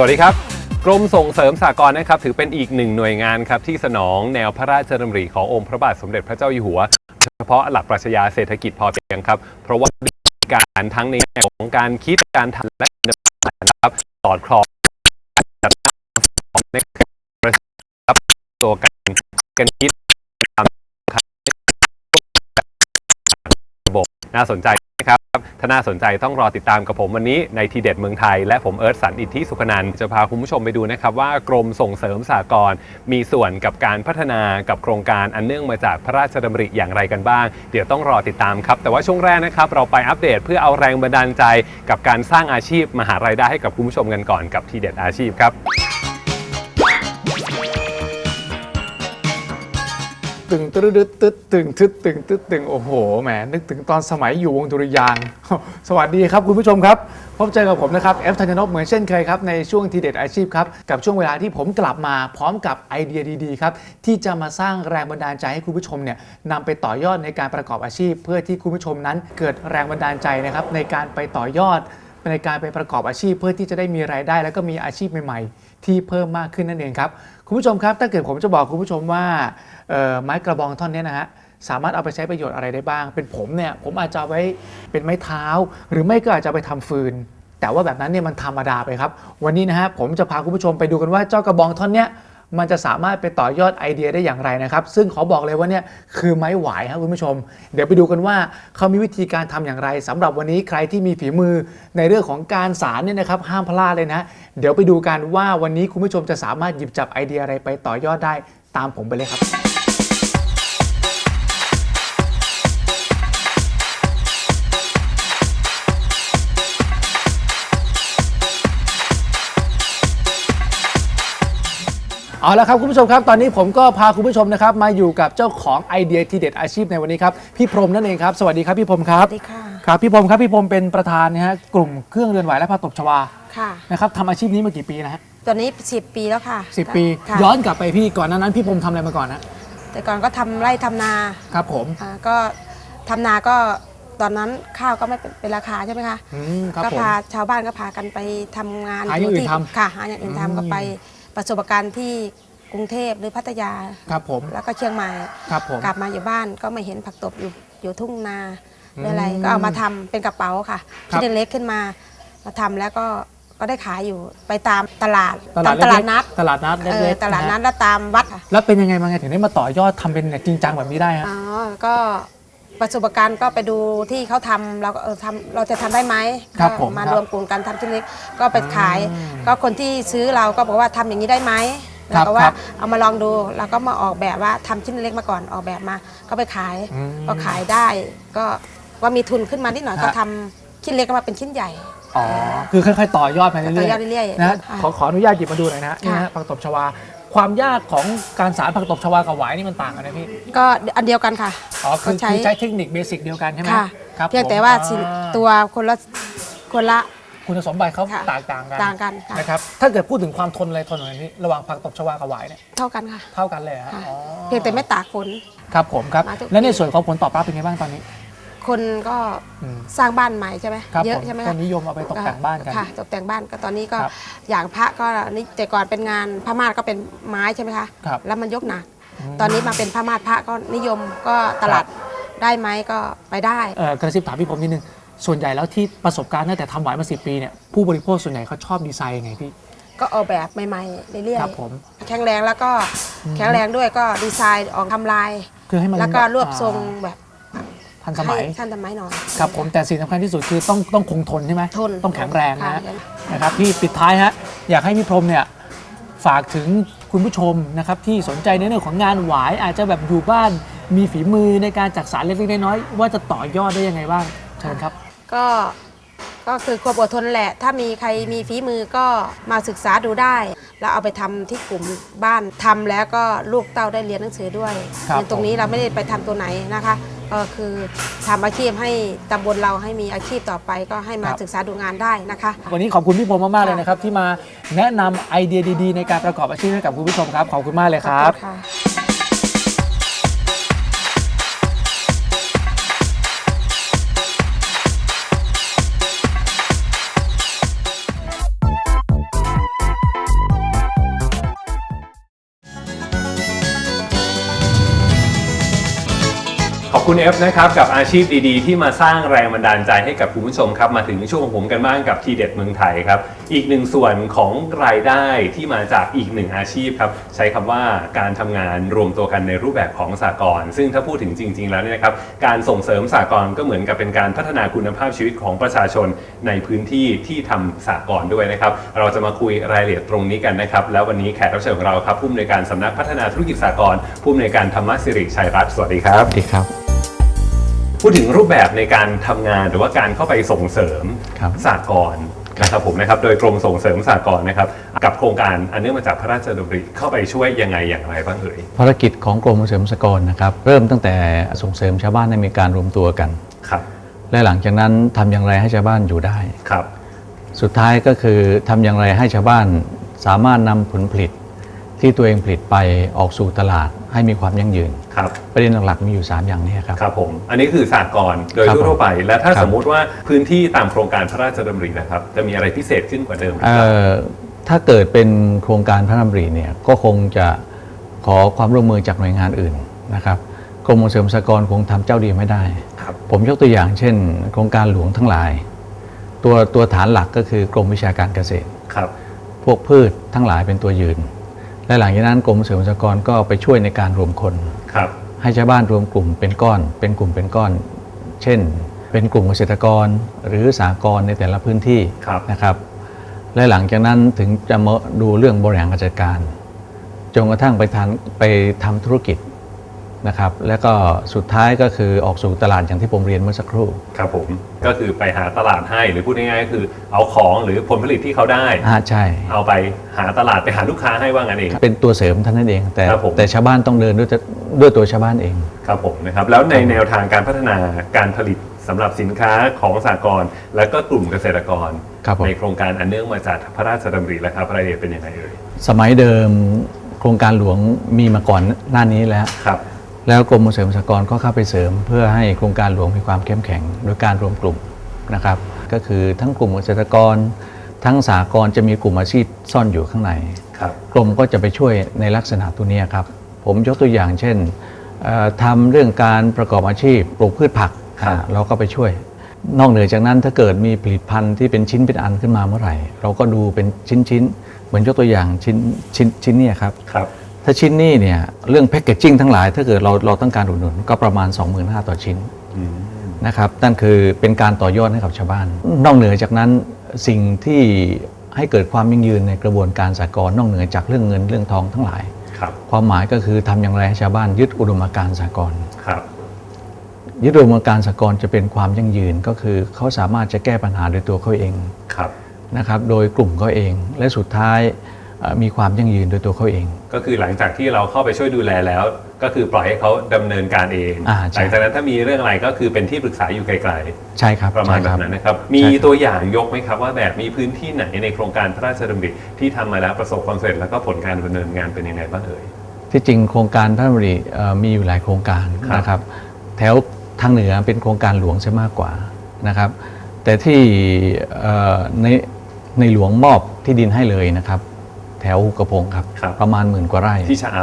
สวัสดีครับ กรมส่งเสริมสหกรณ์นะครับถือเป็นอีกหนึ่งหน่วยงานครับที่สนองแนวพระราชดำริขององค์พระบาทสมเด็จพระเจ้าอยู่หัว เฉพาะหลักปรัชญาเศรษฐกิจพอเพียงครับ เพราะว่าการทั้งในแนวของการคิดการทำและการดำเนินการนะครับสอดคล้องการจัดงของในประชาครับตัวการกันคิดตามระบบน่าสนใจ น่าสนใจต้องรอติดตามกับผมวันนี้ในทีเด็ดเมืองไทย และผมเอิร์ธสันอิทธิสุขนันจะพาคุณผู้ชมไปดูนะครับว่ากรมส่งเสริมสหกรณ์มีส่วนกับการพัฒนากับโครงการอันเนื่องมาจากพระราชดำริอย่างไรกันบ้าง เดี๋ยวต้องรอติดตามครับแต่ว่าช่วงแรกนะครับเราไปอัปเดตเพื่อเอาแรงบันดาลใจ กับการสร้างอาชีพมหารายได้ให้กับคุณผู้ชมกันก่อนกับทีเด็ดอาชีพครับ ตึงตึ๊ดตึ๊ดตึ๊ดตึงทึดตึงตึ๊ดตึงโอ้โหแหมนึกถึงตอนสมัยอยู่วงดุริยางค์ สวัสดีครับคุณผู้ชมครับพบเจอกับผมนะครับเอฟธัญนพเหมือนเช่นเคยครับในช่วงทีเด็ดอาชีพครับกับช่วงเวลาที่ผมกลับมาพร้อมกับไอเดียดีๆครับที่จะมาสร้างแรงบันดาลใจให้คุณผู้ชมเนี่ยนำไปต่อยอดในการประกอบอาชีพ เพื่อที่คุณผู้ชมนั้นเกิดแรงบันดาลใจนะครับในการไปต่อยอดในการไปประกอบอาชีพ เพื่อที่จะได้มีรายได้ แล้วก็มีอาชีพใหม่ ๆ ที่เพิ่มมากขึ้นนั่นเองครับคุณผู้ชมครับ ถ้าเกิดผมจะบอกคุณผู้ชมว่า ไม้กระบองท่อนนี้นะฮะสามารถเอาไปใช้ประโยชน์อะไรได้บ้าง เป็นผมเนี่ยผมอาจจะไว้เป็นไม้เท้า หรือไม่ก็อาจจะไปทำฟืน แต่ว่าแบบนั้นเนี่ยมันธรรมดาไปครับ วันนี้นะฮะผมจะพาคุณผู้ชมไปดูกันว่าเจ้ากระบองท่อนเนี้ยมันจะสามารถไปต่อยอดไอเดียได้อย่างไรนะครับ ซึ่งขอบอกเลยว่าเนี่ยคือไม้หวายครับคุณผู้ชม เดี๋ยวไปดูกันว่าเขามีวิธีการทำอย่างไรสำหรับวันนี้ใครที่มีฝีมือในเรื่องของการสารเนี่ยนะครับห้ามพลาดเลยนะ เดี๋ยวไปดูกันว่าวันนี้คุณผู้ชมจะสามารถหยิบจับไอเดียอะไรไปต่อยอดได้ตามผมไปเลยครับ เอาละครับคุณผู้ชมครับตอนนี้ผมก็พาคุณผู้ชมนะครับมาอยู่กับเจ้าของไอเดียทีเด็ดอาชีพในวันนี้ครับพี่พรหมนั่นเองครับสวัสดีครับพี่พรหมครับสวัสดีค่ะครับพี่พรหมครับพี่พรหมเป็นประธานนะฮะกลุ่มเครื่องเรือนไหวและผ้าตบชวาค่ะนะครับทำอาชีพนี้มากี่ปีนะฮะตอนนี้ 10 ปีแล้วค่ะสิปี ค่ะย้อนกลับไปพี่ก่อนหนานั้นพี่พรหมทำอะไรมาก่อนนะแต่ก่อนก็ทำไร่ทำนาครับผมอ่าก็ทำนาก็ตอนนั้นข้าวก็ไม่เป็นเป็นราคาใช่ไหมคะ อืมครับก็ผม พาชาวบ้านก็พากันไปทำงานหาอย่างอื่นที่ทำค่ะหาอย่างอื่นอืมทำก็ไป ประสบการณ์ที่กรุงเทพหรือพัทยา ครับผม แล้วก็เชียงใหม่ครับผม กลับมาอยู่บ้านก็ไม่เห็นผักตบอยู่อยู่ทุ่งนาอืมหรืออะไรก็เอามาทำเป็นกระเป๋าค่ะครับ ชิ้นเล็กๆขึ้นมามาทำแล้วก็ก็ได้ขายอยู่ไปตามตลาดตลาดตามตลาดเล็กๆนัดตลาดนัดเออเล็กๆตลาดะฮะนัดแล้วตามวัดค่ะ แล้วเป็นยังไงมาไงถึงได้มาต่อยอดทำเป็นเนี่ยจริงจังแบบนี้ได้ฮะ อ๋อ ก็ ประสบการณ์ก็ไปดูที่เขาทำเราก็เออทำเราจะทำได้ไหมครับก็ผมมาครับรวมกลุ่มกันทำชิ้นเล็กก็ไปขาย อืมก็คนที่ซื้อเราก็บอกว่าทำอย่างนี้ได้ไหมครัเราบก็คว่ารับเอามาลองดูเราก็มาออกแบบว่าทำชิ้นเล็กมาก่อนออกแบบมา ก็ไปขายอืมก็ขายได้ ก็ว่ามีทุนขึ้นมานิดหน่อยฮะ ก็ทำชิ้นเล็กก็มาเป็นชิ้นใหญ่ อ๋อ คือค่อยๆ ต่อยอดไปเรื่อยๆต่อยอดเรื่อยๆนะฮะค่ะขอขออนุญาตหยิบมาดูหน่อยนะฮะนี่ฮะค่ะ ผักตบชวา ความยากของการสารผักตบชวากับหวายนี่มันต่างกันนะพี่ ก็อันเดียวกันค่ะอ๋อคือก็ใช้คือใช้เทคนิคเบสิกเดียวกันใช่ไหมค่ะครับเพียงผมแต่ว่าอ่ชิ้นตัวคนละคนละ คุณสมบัติเขาค่ะต่างต่างกันต่างกันค่ะ นะครับ ถ้าเกิดพูดถึงความทนอะไรทนอะไรนี่ระหว่างผักตบชวากับหวายเนี่ยเท่ากันค่ะเท่ากันเลยเหรอฮะค่ะ อ๋อเพียงแต่ไม่ตากฝน ครับผมครับ มาทุก และในส่วนของผลตอบรับเป็นไงบ้างตอนนี้ คนก็อืมสร้างบ้านใหม่ใช่ไหมครับเยผอะมใช่ไหมก็คะ นิยมเอาไปตกแต่งบ้านกัน ค่ะตกแต่งบ้านก็ตอนนี้ก็ครับอย่างพระก็นี่แต่ก่อนเป็นงานพระมาศก็เป็นไม้ใช่ไหมคะครับแล้วมันยกหนัก มตอนนี้มาเป็นพระมาศพระก็นิยมก็ตลาดได้ไหมก็ไปได้ เอ่อกระซิบถามพี่ผมนิดนึง ส่วนใหญ่แล้วที่ประสบการณ์ตั้งแต่ทำหวายมาสิปีเนี่ยผู้บริโภคส่วนใหญ่เขาชอบดีไซน์ยังไงพี่ก็ออกแบบใหม่ๆเรื่อยครับผม ๆแข็งแรงแล้วก็อืม แข็งแรงด้วยก็ดีไซน์ออกทำลาย คือให้มันแล้วก็รวบทรงอ่าแบบ ทันสมัยให้ทันสมัยหน่อยครับผมแต่สิ่งสำคัญที่สุดคือต้องต้องคงทนใช่ไหมทนต้องแข็งแรงนะค่ฮะนะครับพี่ปิดท้ายฮะอยากให้พี่พรหมเนี่ยฝากถึงคุณผู้ชมนะครับที่สนใจในเรื่องของงานหวายอาจจะแบบอยู่บ้านมีฝีมือในการจักสารเล็กๆน้อยๆว่าจะต่อยอดได้ยังไงบ้างเชิญครับ ก็ก็คือความอดทนแหละ ถ้ามีใครมีฝีมือก็มาศึกษาดูได้ แล้วเอาไปทำที่กลุ่มบ้านทำแล้วก็ลูกเต้าได้เรียนหนังสือด้วยครับ เรียนตรงนี้เราไม่ได้ไปทำตัวไหนนะคะ ก็คือทำอาชีพให้ตำบลเราให้มีอาชีพต่อไปก็ให้มาศึกษาดูงานได้นะคะ วันนี้ขอบคุณพี่พรมมากๆเลยนะครับ ที่มาแนะนำไอเดียดีๆ ในการประกอบอาชีพให้กับคุณผู้ชมครับ ขอบคุณมากเลยครับ ขอณค่ะ คุณเอฟนะครับกับอาชีพดีๆ ที่มาสร้างแรงบันดาลใจให้กับคุณผู้ชมครับมาถึงช่วงของผมกันบ้างกับทีเด็ดเมืองไทยครับอีกหนึ่งส่วนของรายได้ที่มาจากอีกหนึ่งอาชีพครับใช้คำว่าการทำงานรวมตัวกันในรูปแบบของสากลซึ่งถ้าพูดถึงจริง ๆ แล้วเนี่ยนะครับการส่งเสริมสากลก็เหมือนกับเป็นการพัฒนาคุณภาพชีวิตของประชาชนในพื้นที่ที่ทำสากลด้วยนะครับเราจะมาคุยรายละเอียดตรงนี้กันนะครับแล้ววันนี้แขกรับเชิญของเราครับผู้อำนวยการสำนักพัฒนาธุรกิจสากลผู้อำนวยการธรรมสิริชัยรัตน์สวัสดีครับสวัสดีครับ พูดถึงรูปแบบในการทำงานหรือว่าการเข้าไปส่งเสริมครับ สากลนะครับผมนะครับ โดยกรมส่งเสริมสากลนะครับ กับโครงการอันเนื่องมาจากพระราชดำริเข้าไปช่วยยังไงอย่างไรบ้างเอ่ยภารกิจของกรมส่งเสริมสหกรณ์นะครับ เริ่มตั้งแต่ส่งเสริมชาวบ้านให้มีการรวมตัวกัน ครับและหลังจากนั้นทำอย่างไรให้ชาวบ้านอยู่ได้ ครับ สุดท้ายก็คือทำอย่างไรให้ชาวบ้านสามารถนำผลผลิตที่ตัวเองผลิตไปออกสู่ตลาด ให้มีความยั่งยืน ครับประเด็นหลักๆมีอยู่ 3 อย่างนี้ครับ ครับผม อันนี้คือสากลโดยครับทั่วๆไป และถ้าครับสมมุติว่าพื้นที่ตามโครงการพระราชดำรินะครับ จะมีอะไรพิเศษขึ้นกว่าเดิมไหมเอ่ครับอถ้าเกิดเป็นโครงการพระดำริเนี่ยก็คงจะขอความร่วมมือจากหน่วยงานอื่นนะครับกรมส่งเสริมสหกรณ์คงทำเจ้าเดียวไม่ได้ ครับ ผมยกตัวอย่างเช่น โครงการหลวงทั้งหลาย ตัวตัวฐานหลักก็คือกรมวิชาการเกษตร ครับ พวกพืชทั้งหลายเป็นตัวยืน และหลังจากนั้นกรมเสริมสหกรณ์ก็ไปช่วยในการรวมคน ครับ ให้ชาวบ้านรวมกลุ่มเป็นก้อน เป็นกลุ่มเป็นก้อน เช่น เป็นกลุ่มเกษตรกร หรือสากรณ์ในแต่ละพื้นที่ครับ นะครับ และหลังจากนั้นถึงจะมาดูเรื่องบริหารการจัดการจนกระทั่งไปทานไปทำธุรกิจ นะครับแล้วก็สุดท้ายก็คือออกสู่ตลาดอย่างที่ผมเรียนเมื่อสักครู่ ครับผมก็คือไปหาตลาดให้หรือพูดง่ายๆก็คือเอาของหรือผลผลิตที่เขาได้ อ่าใช่ เอาไปหาตลาดไปหาลูกค้าให้ว่างั้นเอง เป็นตัวเสริมเท่านั้นเอง แต่ครับผม แต่ชาวบ้านต้องเดินด้วยตัวด้วยตัวชาวบ้านเอง ครับผมนะครับแล้วในแนวทางการพัฒนาการผลิตสำหรับสินค้าของสากลและก็กลุ่มเกษตรกร ครับผม ในโครงการอันเนื่องมาจากพระราชดำริและครับรายละเอียดเป็นยังไงเอ่ยสมัยเดิมโครงการหลวงมีมาก่อนหน้านี้แล้ว ครับ แล้วกรมส่งเสริมสหกรณ์ก็เข้าไปเสริม เพื่อให้โครงการหลวงมีความเข้มแข็งโดยการรวมกลุ่มนะครับ ก็คือทั้งกลุ่มเกษตรกร ทั้งสากรณ์จะมีกลุ่มอาชีพซ่อนอยู่ข้างในครับกรมก็จะไปช่วยในลักษณะตัวเนี้ยครับ ผมยกตัวอย่างเช่นเอ่อทำเรื่องการประกอบอาชีพปลูกพืชผักครับอ่าเราก็ไปช่วย นอกเหนือจากนั้นถ้าเกิดมีผลิตภัณฑ์ที่เป็นชิ้นเป็นอันขึ้นมาเมื่อไหร่ เราก็ดูเป็นชิ้นชิ้นๆเหมือนยกตัวอย่างชิ้นชิ้นชิ้นเนี่ยครับครับ ถ้าชิ้นนี้เนี่ยเรื่องแพคเกจจิ้งทั้งหลาย ถ้าเกิดเราเราต้องการอุดหนุนก็ประมาณ 25,000ต่อชิ้นอืมนะครับนั่นคือเป็นการต่อยอดให้กับชาวบ้าน นอกเหนือจากนั้นสิ่งที่ให้เกิดความยั่งยืนในกระบวนการสากลนอกเหนือจากเรื่องเงินเรื่องทองทั้งหลายครับความหมายก็คือทำอย่างไรให้ชาวบ้านยึดอุดมการณ์สากลครับยึดอุดมการณ์สากลจะเป็นความยั่งยืนก็คือเขาสามารถจะแก้ปัญหาโดยตัวเขาเองครับนะครับ โดยกลุ่มเขาเองและสุดท้ายเอ่อ มีความยั่งยืนโดยตัวเขาเอง ก็คือหลังจากที่เราเข้าไปช่วยดูแลแล้ว ก็คือปล่อยให้เขาดำเนินการเองอ่าใช่หลังจากนั้นถ้ามีเรื่องอะไรก็คือเป็นที่ปรึกษาอยู่ไกลใช่ครับๆประมาณใช่แบคบบนั้นนะครับ มีใช่ครับตัวอย่างยกไหมครับว่าแบบมีพื้นที่ไหนในโครงการพระราชดำริที่ทำมาแล้วประสบความสำเร็จแล้วก็ผลการดำเนินงานเป็นยังไงบ้างเอ่ยที่จริงโครงการพระราชดำริเอ่อมีอยู่หลายโครงการครับนะครับแถวทางเหนือเป็นโครงการหลวงซะมากกว่านะครับ แต่ที่เอ่อในในหลวงมอบที่ดินให้เลยนะครับ แถวหุกกระพงครับ ครับ ประมาณหมื่นกว่าไร่ที่ชะอ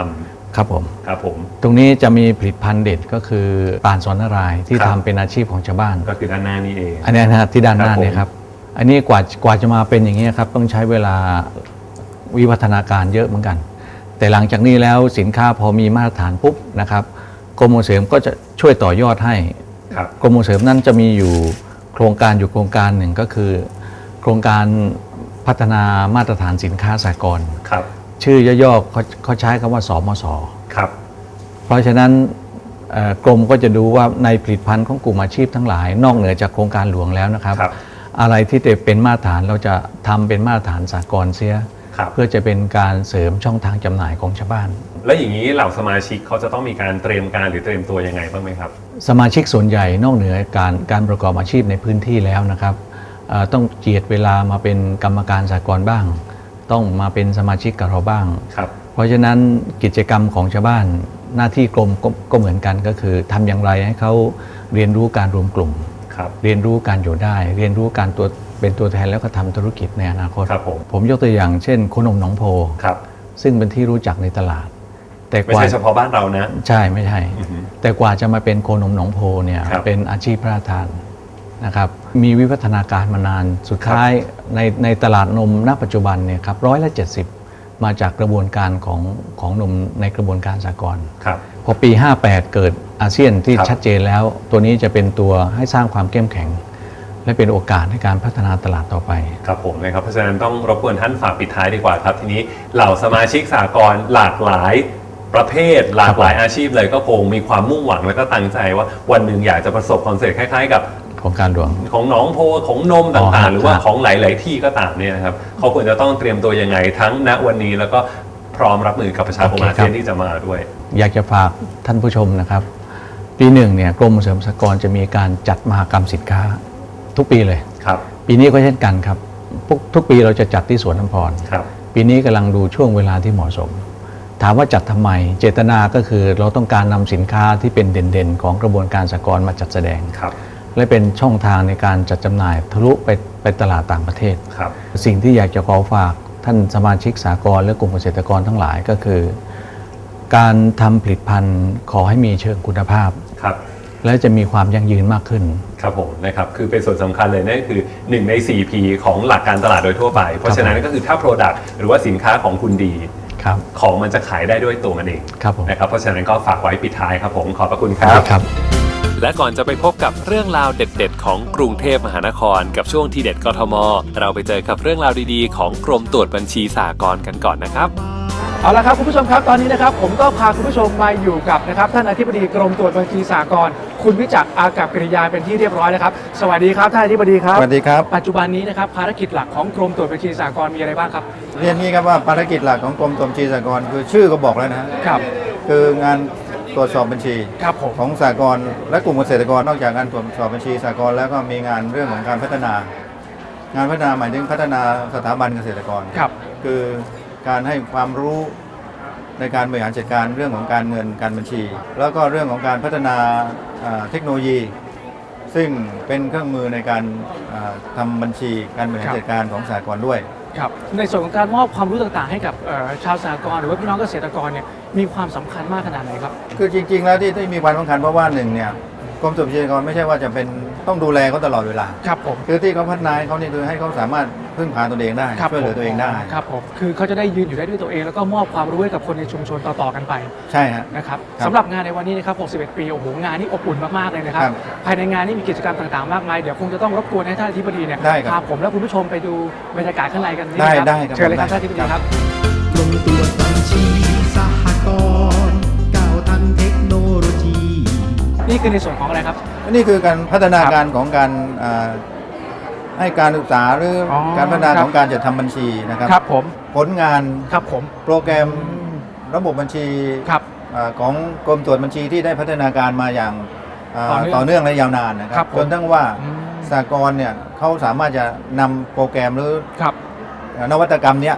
ครับผมำครับผม ตรงนี้จะมีผลิตภัณฑ์เด็ดก็คือปานสอนนารายณ์ที่ครับ ทำเป็นอาชีพของชาวบ้าน ก็คือด้านหน้านี่เอง อันนี้นะฮะที่ด้านหน้าครับผมเนี่ยครับ อันนี้กว่ากว่าจะมาเป็นอย่างนี้ยครับต้องใช้เวลาวิวัฒนาการเยอะเหมือนกัน แต่หลังจากนี้แล้วสินค้าพอมีมาตรฐานปุ๊บนะครับกรมส่งเสริมก็จะช่วยต่อยอดให้ ครับ กรมส่งเสริมนั้นจะมีอยู่โครงการอยู่โครงการหนึ่งก็คือ โครงการ พัฒนามาตรฐานสินค้าสากลครับ ชื่อย่อๆเขาเขาใช้คำว่าสมสครับ เพราะฉะนั้นเอ่อกรมก็จะดูว่าในผลิตภัณฑ์ของกลุ่มอาชีพทั้งหลาย นอกเหนือจากโครงการหลวงแล้วนะครับครับอะไรที่จะเป็นมาตรฐานเราจะทำเป็นมาตรฐานสากลเสียครับเพื่อจะเป็นการเสริมช่องทางจำหน่ายของชาวบ้าน แล้วอย่างนี้เหล่าสมาชิกเขาจะต้องมีการเตรียมการหรือเตรียมตัวยังไงบ้างไหมครับ สมาชิกส่วนใหญ่นอกเหนือการการประกอบอาชีพในพื้นที่แล้วนะครับเอ่อ ต้องเจียดเวลามาเป็นกรรมการสากลบ้าง ต้องมาเป็นสมาชิกกับเราบ้างครับเพราะฉะนั้นกิจกรรมของชาวบ้านหน้าที่กรมก็ก็เหมือนกันก็คือทำอย่างไรให้เขาเรียนรู้การรวมกลุ่มครับเรียนรู้การอยู่ได้ เรียนรู้การตัวเป็นตัวแทนแล้วก็ทำธุรกิจในอนาคตครับผมผมยกตัวอย่างเช่นโคนมหนองโพครับซึ่งเป็นที่รู้จักในตลาด แต่ไม่กว่าใช่เฉพาะบ้านเรานะ ใช่ไม่ใช่อือฮึแต่กว่าจะมาเป็นโคนมหนองโพเนี่ยครับเป็นอาชีพพระราชทาน นะครับมีวิวัฒนาการมานานสุดท้ายในในตลาดนมณปัจจุบันเนี่ยครับร้อยละ70มาจากกระบวนการของของนมในกระบวนการสากลครับพอปี 58 เกิดอาเซียนที่ครับชัดเจนแล้ว ตัวนี้จะเป็นตัวให้สร้างความเข้มแข็ง และเป็นโอกาสในการพัฒนาตลาดต่อไป ครับผมนะครับเพราะฉะนั้นต้องรบกวนท่านฝากปิดท้ายดีกว่าครับ ทีนี้เหล่าสมาชิกสากลหลากหลายประเภทหลากหลายอาชีพเลยก็คงมีความมุ่งหวังและก็ตั้งใจว่าวันหนึ่งอยากจะประสบความสำเร็จคล้ายๆ กับ ของการหลวง ของหนองโพของนมอ๋อต่างฮะๆหรือว่าครับ ของหลาย ๆ ที่ก็ตามเนี่ยนะครับเขาควรจะต้องเตรียมตัวยังไงทั้งณวันนี้แล้วก็พร้อมรับมือกับประชาคมอาเซียนที่จะมาด้วย อยากจะฝากท่านผู้ชมนะครับ ปีหนึ่งเนี่ยกรมส่งเสริมสหกรณ์จะมีการจัดมหกรรมสินค้าทุกปีเลย ครับปีนี้ก็เช่นกันครับทุกทุกปีเราจะจัดที่สวนน้ำพร ครับ ปีนี้กำลังดูช่วงเวลาที่เหมาะสม ถามว่าจัดทำไม เจตนาก็คือเราต้องการนำสินค้าที่เป็นเด่นๆ ของกระบวนการสหกรณ์มาจัดแสดง ครับ และเป็นช่องทางในการจัดจำหน่ายทะลุไปไปตลาดต่างประเทศ ครับ สิ่งที่อยากจะขอฝากท่านสมาชิกสากลและกลุ่มเกษตรกรทั้งหลายก็คือ การทำผลิตภัณฑ์ขอให้มีเชิงคุณภาพ ครับ และจะมีความยั่งยืนมากขึ้น ครับผมนะครับคือเป็นส่วนสำคัญเลยนั่นคือ 1 ใน 4P ของหลักการตลาดโดยทั่วไป เพราะฉะนั้นก็คือถ้า Product หรือว่าสินค้าของคุณดี ครับ ของมันจะขายได้ด้วยตัวมันเองครับผม นะครับเพราะฉะนั้นก็ฝากไว้ปิดท้ายครับผมขอบพระคุณครับ ครับ และก่อนจะไปพบกับเรื่องราวเด็ด ๆ ของกรุงเทพมหานคร กับช่วงทีเด็ดกทม เราไปเจอกับเรื่องราวดีๆ ของกรมตรวจบัญชีสากลกันก่อนนะครับ เอาละครับคุณผู้ชมครับตอนนี้นะครับผมก็พาคุณผู้ชมมาอยู่กับนะครับท่านอธิบดีกรมตรวจบัญชีสากลคุณวิจักรอากับกิริยาเป็นที่เรียบร้อยแล้วครับ สวัสดีครับท่านอธิบดีครับ สวัสดีครับ ปัจจุบันนี้นะครับภารกิจหลักของกรมตรวจบัญชีสากลมีอะไรบ้างครับ เรียนนี้ครับว่าภารกิจหลักของกรมตรวจบัญชีสากลคือชื่อก็บอกแล้วนะฮะครับ คืองาน ตรวจสอบบัญชีครับผมของสากลและกลุ่มเกษตรกรนอกจากการตรวจสอบบัญชีสากลแล้วก็มีงานเรื่องของการพัฒนา งานพัฒนาหมายถึงพัฒนาสถาบันเกษตรกรครับ คือการให้ความรู้ในการบริหารจัดการเรื่องของการเงินการบัญชี แล้วก็เรื่องของการพัฒนาอ่าเทคโนโลยี ซึ่งเป็นเครื่องมือในการอ่าทำบัญชีการบริหารจัดการของสากลด้วย ครับในส่วนของการมอบความรู้ต่างๆ ให้กับเอ่อชาวสหกรณ์หรือว่าพี่น้องเกษตรกรเนี่ยมีความสำคัญมากขนาดไหนครับ คือจริง ๆ แล้วที่ที่มีความสำคัญเพราะว่าหนึ่งเนี่ยกรมสรรพากรไม่ใช่ว่าจะเป็นต้องดูแลเขาตลอดเวลา ครับผม คือที่เขาพัฒนาให้เขานี่คือให้เขาสามารถ พึ่งพาตัวเองได้ครับช่วยเหลือตัวเองได้ครับผมคือเขาจะได้ยืนอยู่ได้ด้วยตัวเอง แล้วก็มอบความรู้ให้กับคนในชุมชนต่อๆกันไปใช่ฮะนะครับครับสำหรับงานในวันนี้นะครับ61 ปีโอ้โหงานนี้อบอุ่นมากๆเลยนะครับครับภายในงานนี้มีกิจกรรมต่างๆมากมายเดี๋ยวคงจะต้องรบกวนให้ท่านอธิบดีเนี่ยได้ครับพาผมและคุณผู้ชมไปดูบรรยากาศข้างในกันนิได้นึงได้ครับเชิญเลยครับได้ท่านอธิบดีครับกรมตรวจบัญชีสหกรณ์ก้าวทันเทคโนโลยีนี่คือในส่วนของอะไรครับนี่คือการพัฒนาการของการอ่า ให้การศึกษาหรือออการพัฒนาครับ ของการจัดทำบัญชีนะครับ ครับผมผลงานครับผมโปรแกรมระบบบัญชีครับ อ่าของกรมตรวจบัญชีที่ได้พัฒนาการมาอย่างอ่าต่อเนื่องต่อเนื่องและยาวนานนะคครัรับบผม จนทั้งว่าอืมสากลเนี่ยเขาสามารถจะนำโปรแกรมหรือครับ นวัตกรรมเนี้ย